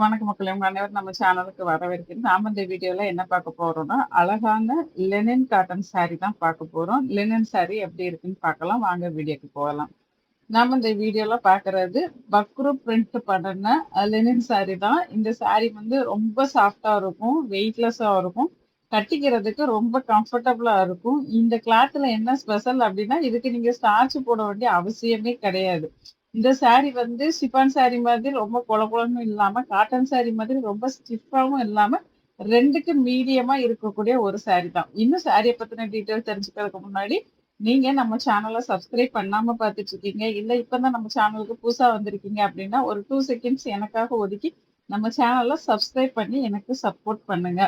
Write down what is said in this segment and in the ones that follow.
வணக்க மக்களும் அனைவரும் நம்ம சேனலுக்கு வரவேற்கிறேன். நாம இந்த வீடியோல என்ன பார்க்க போறோம்னா அழகான லெனின் காட்டன் saree தான் பார்க்க போறோம். லெனின் saree எப்படி இருக்குன்னு பார்க்கலாம். வாங்க வீடியோக்கு போகலாம். நாம இந்த வீடியோல பார்க்கறது பக்ரு பிரிண்ட் பண்ண லெனின் saree தான். இந்த saree வந்து ரொம்ப சாஃப்டா இருக்கும் வெயிட்லெஸ்ஸா இருக்கும். கட்டிக்கிறதுக்கு ரொம்ப கம்ஃபர்டபுளா இருக்கும். இந்த கிளாத்ல என்ன ஸ்பெஷல் அப்படின்னா இதுக்கு நீங்க ஸ்டார்ச் போட வேண்டிய அவசியமே கிடையாது. இந்த சாரி வந்து ஷிஃபான் சாரி மாதிரி ரொம்ப கொல கொலன்னு இல்லாம காட்டன் சாரி மாதிரி ரொம்ப ஸ்டிஃபாவும் இல்லாம ரெண்டுக்கு மீடியமா இருக்கக்கூடிய ஒரு சாரி தான். இன்னும் சாரியை பத்தின டீட்டெயில் தெரிஞ்சுக்கிறதுக்கு முன்னாடி நீங்க நம்ம சேனலை சப்ஸ்கிரைப் பண்ணாம பார்த்துட்டு இருக்கீங்க இல்ல இப்பதான் நம்ம சேனலுக்கு புதுசா வந்திருக்கீங்க அப்படின்னா ஒரு டூ செகண்ட்ஸ் எனக்காக ஒதுக்கி நம்ம சேனலை சப்ஸ்கிரைப் பண்ணி எனக்கு சப்போர்ட் பண்ணுங்க.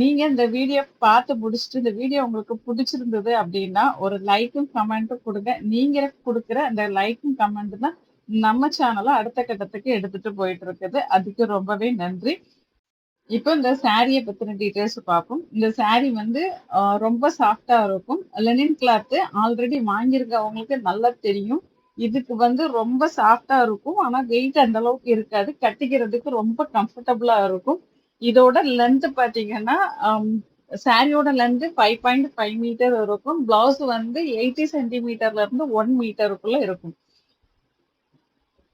நீங்க இந்த வீடியோ பார்த்து முடிச்சுட்டு இந்த வீடியோ உங்களுக்கு பிடிச்சிருந்தது அப்படின்னா ஒரு லைக்கும் கமெண்ட்டும் கொடுங்க. நீங்க கொடுக்குற அந்த லைக்கும் கமெண்ட் தான் நம்ம சேனலை அடுத்த கட்டத்துக்கு எடுத்துட்டு போயிட்டு இருக்குது அதுக்கு ரொம்பவே நன்றி. இப்போ இந்த சாரியை பத்தின டீட்டெயில்ஸ் பார்ப்போம். இந்த சாரி வந்து ரொம்ப சாஃப்டா இருக்கும். லெனின் கிளாத்து ஆல்ரெடி வாங்கியிருக்கவங்களுக்கு நல்லா தெரியும். இதுக்கு வந்து ரொம்ப சாஃப்டா இருக்கும். ஆனா வெயிட் அந்த அளவுக்கு இருக்காது. கட்டிக்கிறதுக்கு ரொம்ப கம்ஃபர்டபுளா இருக்கும். இதோட லென்த் பார்த்தீங்கன்னா சாரியோட length five point five metre இருக்கும். பிளவுஸ் வந்து எயிட்டி சென்டிமீட்டர்ல இருந்து ஒன் மீட்டருக்குள்ள இருக்கும்.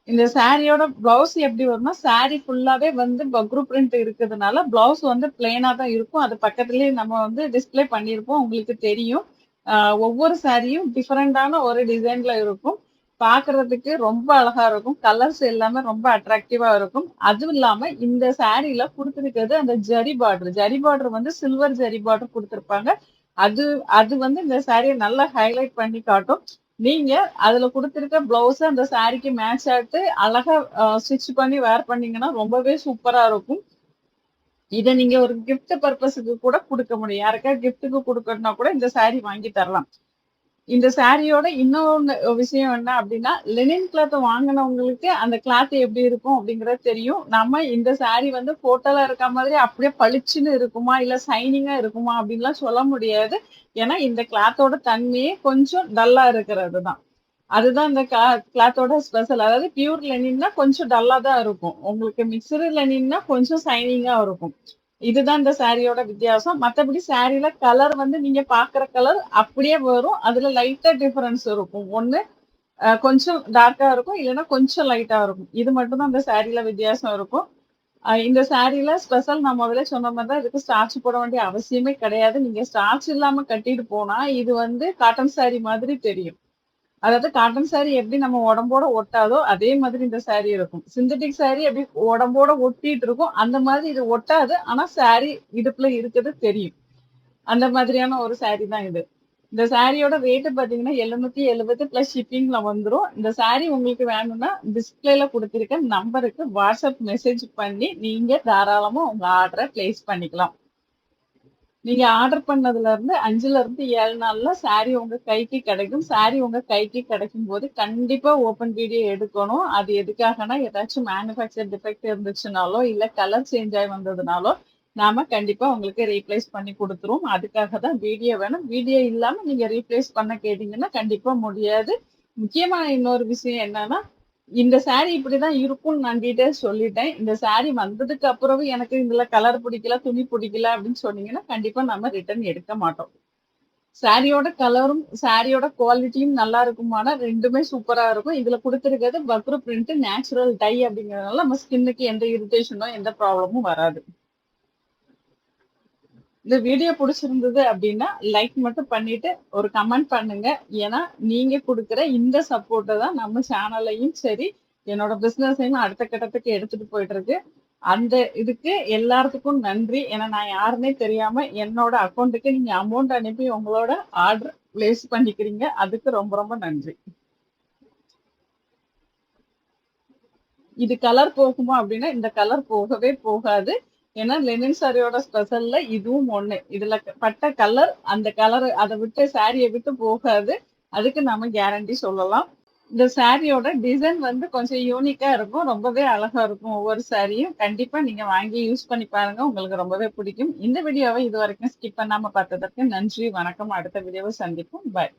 இந்த சாரியோட பிளவுஸ் எப்படி வரும்னா சாரி ஃபுல்லாவே வந்து பக்ரு பிரிண்ட் இருக்கிறதுனால பிளவுஸ் வந்து பிளெயினா தான் இருக்கும். அது பக்கத்துலயே நம்ம வந்து டிஸ்ப்ளே பண்ணியிருப்போம். உங்களுக்கு தெரியும். ஒவ்வொரு சாரியும் டிஃபரெண்டான ஒரு டிசைன்ல இருக்கும். பாக்குறதுக்கு ரொம்ப அழகா இருக்கும். கலர்ஸ் எல்லாமே ரொம்ப அட்ராக்டிவா இருக்கும். அதுவும் இல்லாம இந்த சாரீல கொடுத்துருக்கிறது அந்த ஜரி பார்டர் ஜரி பார்டர் வந்து சில்வர் ஜரி பார்டர் கொடுத்துருப்பாங்க. அது அது வந்து இந்த சாரியை நல்லா ஹைலைட் பண்ணி காட்டும். நீங்க அதுல கொடுத்துருக்க பிளவுஸ் அந்த சாரிக்கு மேட்ச் ஆகிட்டு அழகா ஸ்டிச் பண்ணி வேர் பண்ணீங்கன்னா ரொம்பவே சூப்பரா இருக்கும். இதை நீங்க ஒரு கிஃப்ட் பர்பஸுக்கு கூட கொடுக்க முடியும். யாருக்கா கிஃப்ட்டுக்கு கொடுக்கணும்னா கூட இந்த சாரி வாங்கி தரலாம். இந்த சாரியோட இன்னொன்னு விஷயம் என்ன அப்படின்னா லெனின் கிளாத் வாங்கினவங்களுக்கு அந்த கிளாத் எப்படி இருக்கும் அப்படிங்கறது தெரியும். நம்ம இந்த சாரி வந்து போட்டோல இருக்க மாதிரி அப்படியே பளிச்சுன்னு இருக்குமா இல்ல சைனிங்கா இருக்குமா அப்படின்லாம் சொல்ல முடியாது. ஏன்னா இந்த கிளாத்தோட தன்மையே கொஞ்சம் டல்லா இருக்கிறது தான். அதுதான் இந்த கிளாத்தோட ஸ்பெஷல் அதாவது பியூர் லெனின்னா கொஞ்சம் டல்லா தான் இருக்கும். உங்களுக்கு மிக்சடு லெனின்னா கொஞ்சம் சைனிங்கா இருக்கும். இதுதான் இந்த சாரியோட வித்தியாசம். மற்றபடி சாரியில கலர் வந்து நீங்க பாக்குற கலர் அப்படியே வரும். அதுல லைட்டா டிஃபரன்ஸ் இருக்கும். ஒண்ணு கொஞ்சம் டார்க்கா இருக்கும். இல்லைன்னா கொஞ்சம் லைட்டா இருக்கும். இது மட்டும் தான் இந்த சாரியில வித்தியாசம் இருக்கும். இந்த சாரியில ஸ்பெஷல் நான் முதல்ல சொன்ன மாதிரி தான் இதுக்கு ஸ்டார்ச் போட வேண்டிய அவசியமே கிடையாது. நீங்க ஸ்டார்ச் இல்லாம கட்டிட்டு போனா இது வந்து காட்டன் சாரி மாதிரி தெரியும். அதாவது காட்டன் சாரி எப்படி நம்ம உடம்போட ஒட்டாதோ அதே மாதிரி இந்த சாரி இருக்கும். சிந்தட்டிக் சாரி எப்படி உடம்போட ஒட்டிட்டு இருக்கும் அந்த மாதிரி இது ஒட்டாது. ஆனா சாரி இடுப்புல இருக்கிறது தெரியும். அந்த மாதிரியான ஒரு சாரி தான் இது. இந்த சாரியோட ரேட்டு பாத்தீங்கன்னா எழுநூத்தி எழுபது பிளஸ் ஷிப்பிங்ல வந்துரும். இந்த சாரி உங்களுக்கு வேணும்னா டிஸ்பிளேல கொடுத்துருக்க நம்பருக்கு வாட்ஸ்அப் மெசேஜ் பண்ணி நீங்க தாராளமா உங்க ஆர்டரை பிளேஸ் பண்ணிக்கலாம். நீங்க ஆர்டர் பண்ணதுல இருந்து அஞ்சுல இருந்து ஏழு நாள்ல சாரி உங்க கைக்கு கிடைக்கும். சாரி உங்க கைக்கு கிடைக்கும் போது கண்டிப்பா ஓபன் வீடியோ எடுக்கணும். அது எதுக்காகனா ஏதாச்சும் மேனுஃபேக்சர் டிஃபெக்ட் இருந்துச்சுனாலோ இல்ல கலர் சேஞ்ச் ஆகி வந்ததுனாலோ நாம கண்டிப்பா உங்களுக்கு ரீப்ளேஸ் பண்ணி கொடுத்துருவோம். அதுக்காக தான் வீடியோ வேணும். வீடியோ இல்லாம நீங்க ரீப்ளேஸ் பண்ண கேட்டீங்கன்னா கண்டிப்பா முடியாது. முக்கியமான இன்னொரு விஷயம் என்னன்னா இந்த சாரி இப்படிதான் இருக்கும்னு நான் டீட்டெயில்ஸ் சொல்லிட்டேன். இந்த சாரி வந்ததுக்கு அப்புறம் எனக்கு இதுல கலர் பிடிக்கல துணி பிடிக்கல அப்படின்னு சொன்னீங்கன்னா கண்டிப்பா நம்ம ரிட்டர்ன் எடுக்க மாட்டோம். சாரியோட கலரும் சாரியோட குவாலிட்டியும் நல்லா இருக்குமானா ரெண்டுமே சூப்பரா இருக்கும். இதுல கொடுத்துருக்கிறது பக்ரு பிரிண்ட் நேச்சுரல் டை அப்படிங்கறதுனால நம்ம ஸ்கின்னுக்கு எந்த இரிட்டேஷனோ எந்த ப்ராப்ளமும் வராது. இந்த வீடியோ பிடிச்சிருந்தது அப்படின்னா லைக் மட்டும் பண்ணிட்டு ஒரு கமெண்ட் பண்ணுங்க. ஏன்னா நீங்க கொடுக்குற இந்த சப்போர்ட்டை தான் நம்ம சேனலையும் சரி என்னோட பிசினஸையும் அடுத்த கட்டத்துக்கு எடுத்துட்டு போயிட்டு இருக்கு அந்த இதுக்கு எல்லாத்துக்கும் நன்றி. ஏன்னா நான் யாருன்னே தெரியாம என்னோட அக்கௌண்ட்டுக்கு நீங்க அமௌண்ட் அனுப்பி உங்களோட ஆர்டர் பிளேஸ் பண்ணிக்கிறீங்க. அதுக்கு ரொம்ப ரொம்ப நன்றி. இது கலர் போகுமா அப்படின்னா இந்த கலர் போகவே போகாது. ஏன்னா லெனின் சாரியோட ஸ்பெஷல்ல இதுவும் ஒண்ணு. இதுல பட்ட கலர் அந்த கலர் அதை விட்டு சாரியை விட்டு போகாது. அதுக்கு நாம கேரண்டி சொல்லலாம். இந்த சாரியோட டிசைன் வந்து கொஞ்சம் யூனிக்கா இருக்கும். ரொம்பவே அழகா இருக்கும் ஒவ்வொரு சாரியும் கண்டிப்பா நீங்க வாங்கி யூஸ் பண்ணி பாருங்க. உங்களுக்கு ரொம்பவே பிடிக்கும். இந்த வீடியோவை இது வரைக்கும் ஸ்கிப் பண்ணாம பார்த்ததற்கு நன்றி. வணக்கம். அடுத்த வீடியோவை சந்திப்போம். பாய்